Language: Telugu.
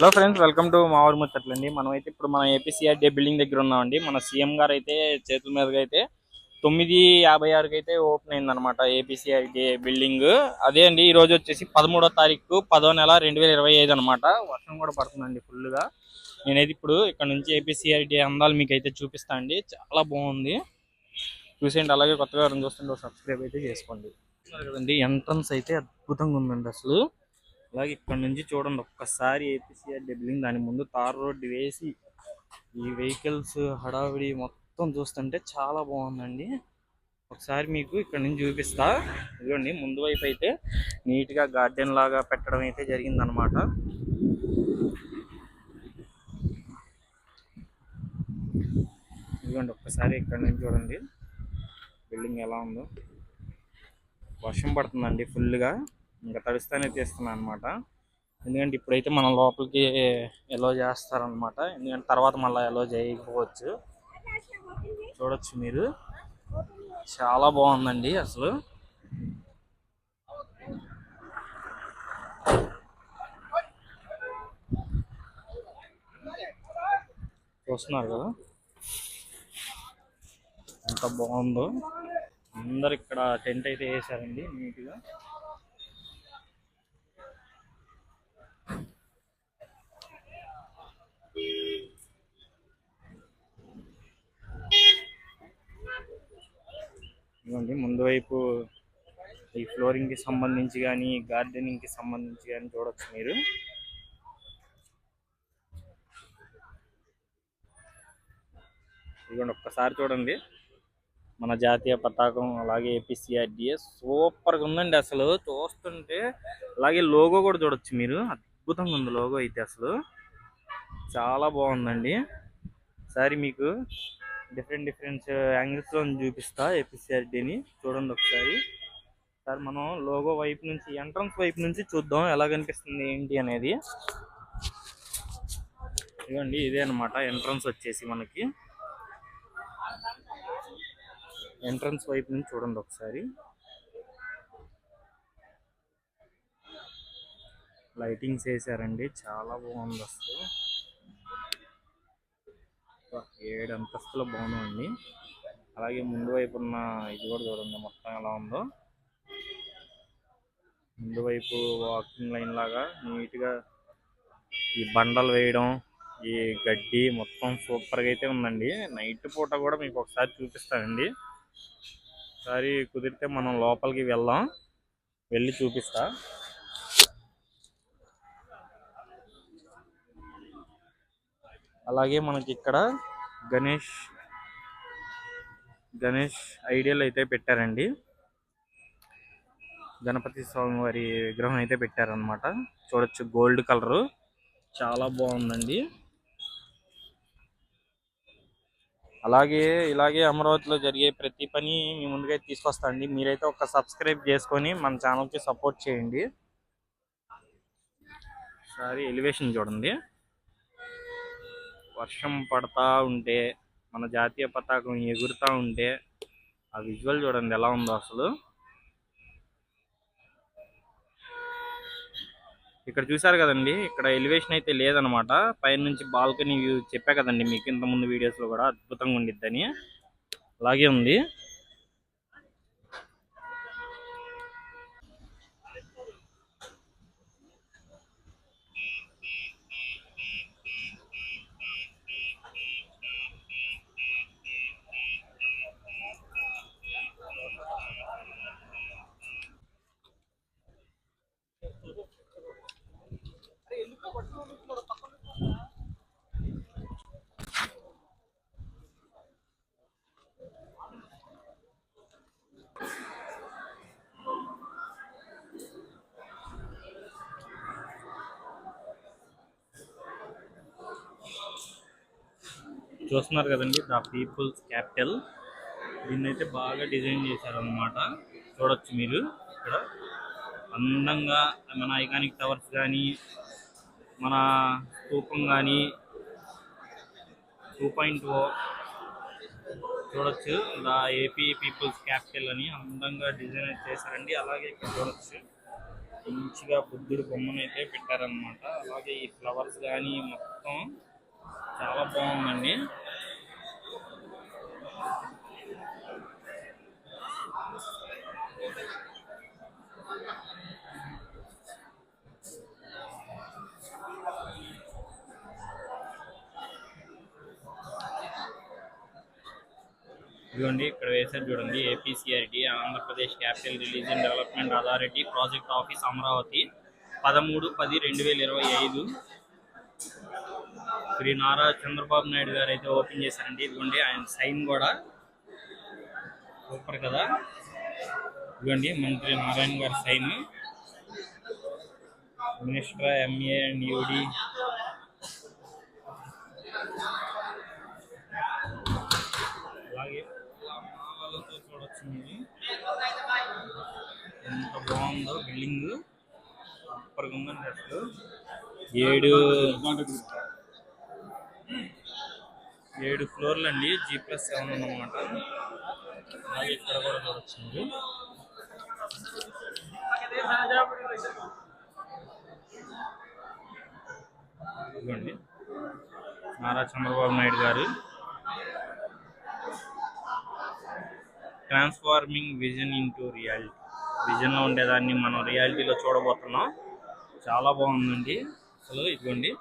హలో ఫ్రెండ్స్ వెల్కమ్ టు మా ఊరు ముచ్చట్లండి మనమైతే ఇప్పుడు మన ఏపీసీఆర్డీ బిల్డింగ్ దగ్గర ఉన్నామండి. మన సీఎం గారు అయితే చేతుల మీదగా అయితే తొమ్మిది యాభై ఆరుకి అయితే ఓపెన్ అయింది అనమాట ఏపీసీఆర్డీ బిల్డింగ్. అదే అండి ఈ రోజు వచ్చేసి పదమూడో తారీఖు పదో నెల రెండు వేల ఇరవై ఐదు అనమాట వర్షం కూడా పడుతుందండి ఫుల్గా గా నేనైతే ఇప్పుడు ఇక్కడ నుంచి ఏపీసీఆర్డీ అందాలు మీకు అయితే చూపిస్తా అండి. చాలా బాగుంది. చూసేయండి అలాగే కొత్తగా ఎవరైనా చూస్తుంటే సబ్స్క్రైబ్ అయితే చేసుకోండి. కదండి ఎంట్రన్స్ అయితే అద్భుతంగా ఉందండి అసలు. అలాగే ఇక్కడ నుంచి చూడండి ఒక్కసారి ఏపీసీఆర్ బిల్డింగ్ దాని ముందు తార్ రోడ్డు వేసి ఈ వెహికల్స్ హడావిడి మొత్తం చూస్తుంటే చాలా బాగుందండి. ఒకసారి మీకు ఇక్కడ నుంచి చూపిస్తా. ఇదిగోండి ముందు వైపు అయితే నీట్గా గార్డెన్ లాగా పెట్టడం అయితే జరిగిందనమాట. ఇదిగోండి ఒక్కసారి ఇక్కడ నుంచి చూడండి. బిల్డింగ్ ఎలా ఉందో. వర్షం పడుతుందండి ఫుల్గా. ఇంకా తడిస్తేనే తీస్తున్నాను అనమాట ఎందుకంటే ఇప్పుడైతే మనం లోపలికి ఎలో చేస్తారనమాట ఎందుకంటే తర్వాత మళ్ళీ ఎలో చేయకపోవచ్చు. చూడొచ్చు మీరు. చాలా బాగుందండి అసలు. చూస్తున్నారు కదా? ఎంత బాగుందో. అందరు ఇక్కడ టెంట్ అయితే వేసారండి నీట్గా ఇదిగోండి ముందు వైపు ఈ ఫ్లోరింగ్కి సంబంధించి కానీ గార్డెనింగ్కి సంబంధించి కానీ చూడొచ్చు మీరు. ఇదిగోండి ఒక్కసారి చూడండి. మన జాతీయ పతాకం అలాగే ఏపీసీఆర్డిఏ సూపర్గా ఉందండి అసలు. చూస్తుంటే అలాగే లోగో కూడా చూడొచ్చు మీరు. అద్భుతంగా ఉంది లోగో అయితే అసలు. చాలా బాగుందండి. ఒకసారి మీకు డిఫరెంట్ డిఫరెంట్ యాంగిల్స్లో చూపిస్తా ఏపీసీఆర్డీని చూడండి ఒకసారి. సార్ మనం లోగో వైపు నుంచి ఎంట్రన్స్ వైపు నుంచి చూద్దాం ఎలా కనిపిస్తుంది ఏంటి అనేది. ఇవ్వండి ఇదే అన్నమాట ఎంట్రన్స్ వచ్చేసి మనకి. ఎంట్రన్స్ వైపు నుంచి చూడండి ఒకసారి. లైటింగ్స్ వేసారండి. చాలా బాగుంది అసలు. ఏడు అంతస్తుల భవనం అండి. అలాగే ముందు వైపు ఉన్న ఇది కూడా చూడండి మొత్తం ఎలా ఉందో. ముందు వైపు వాకింగ్ లైన్ లాగా నీట్గా ఈ బండలు వేయడం ఈ గడ్డి మొత్తం సూపర్గా అయితే ఉందండి. నైట్ పూట కూడా మీకు ఒకసారి చూపిస్తానండి. ఒకసారి కుదిరితే మనం లోపలికి వెళ్దాం వెళ్ళి చూపిస్తా. అలాగే మనకి ఇక్కడ గణేష్ గణేష్ ఐడియల్ అయితే పెట్టారండి. గణపతి స్వామి వారి విగ్రహం అయితే పెట్టారనమాట చూడొచ్చు గోల్డ్ కలర్. చాలా బాగుందండి. అలాగే ఇలాగే అమరావతిలో జరిగే ప్రతి పని మీ ముందుగా తీసుకొస్తా అండి. మీరైతే ఒక సబ్స్క్రైబ్ చేసుకొని మన ఛానల్కి సపోర్ట్ చేయండి. ఒకసారి ఎలివేషన్ చూడండి. వర్షం పడతా ఉంటే మన జాతీయ పతాకం ఎగురుతా ఉంటే ఆ విజువల్ చూడండి ఎలా ఉందో అసలు. ఇక్కడ చూసారు కదండి ఇక్కడ ఎలివేషన్ అయితే లేదనమాట. పైన నుంచి బాల్కనీ వ్యూ చెప్పా కదండి మీకు ఇంత ముందు వీడియోస్లో కూడా అద్భుతంగా ఉండిద్దని. అలాగే ఉంది. చూస్తున్నారు కదండి ద పీపుల్స్ క్యాపిటల్. దీన్ని అయితే బాగా డిజైన్ చేశారనమాట చూడొచ్చు మీరు ఇక్కడ. అందంగా మన ఐకానిక్ టవర్స్ కానీ మన స్థూపం కానీ టూ పాయింట్ ఓ చూడొచ్చు. ద ఏపీ పీపుల్స్ క్యాపిటల్ అని అందంగా డిజైన్ చేశారండి. అలాగే ఇక్కడ చూడొచ్చు. మంచిగా బుద్ధుడు బొమ్మను అయితే పెట్టారనమాట అలాగే ఈ ఫ్లవర్స్ కానీ మొత్తం చాలా బాగుందండి. ఇదిగోండి ఇక్కడ వేసారు చూడండి APCRD Andhra Pradesh capital religion development authority project office Amaravati. పదమూడు పది రెండు వేల ఇరవై ఐదు. శ్రీ నారా చంద్రబాబు నాయుడు గారు అయితే ఓపెన్ చేశారండి. ఇదిగోండి ఆయన సైన్ కూడా సూపర్ కదా. ఇదిగోండి మంత్రి నారాయణ గారి sign. Minister MA and UD అలాగే మీరు ఎంత బాగుందో బిల్డింగ్. సూపర్గా ఉందండి అసలు. ఏడు ఏడు ఫ్లోర్లు అండి జీ ప్లస్ సెవెన్ అన్నమాట. అలాగే ఇక్కడ కూడా చూడొచ్చు మీరు ఇదిగోండి. Nara Chandrababu Naidu garu. Transforming vision into reality విజన్లో ఉండేదాన్ని మనం రియాలిటీలో చూడబోతున్నాం. చాలా బాగుందండి. అసలు ఇదిగోండి.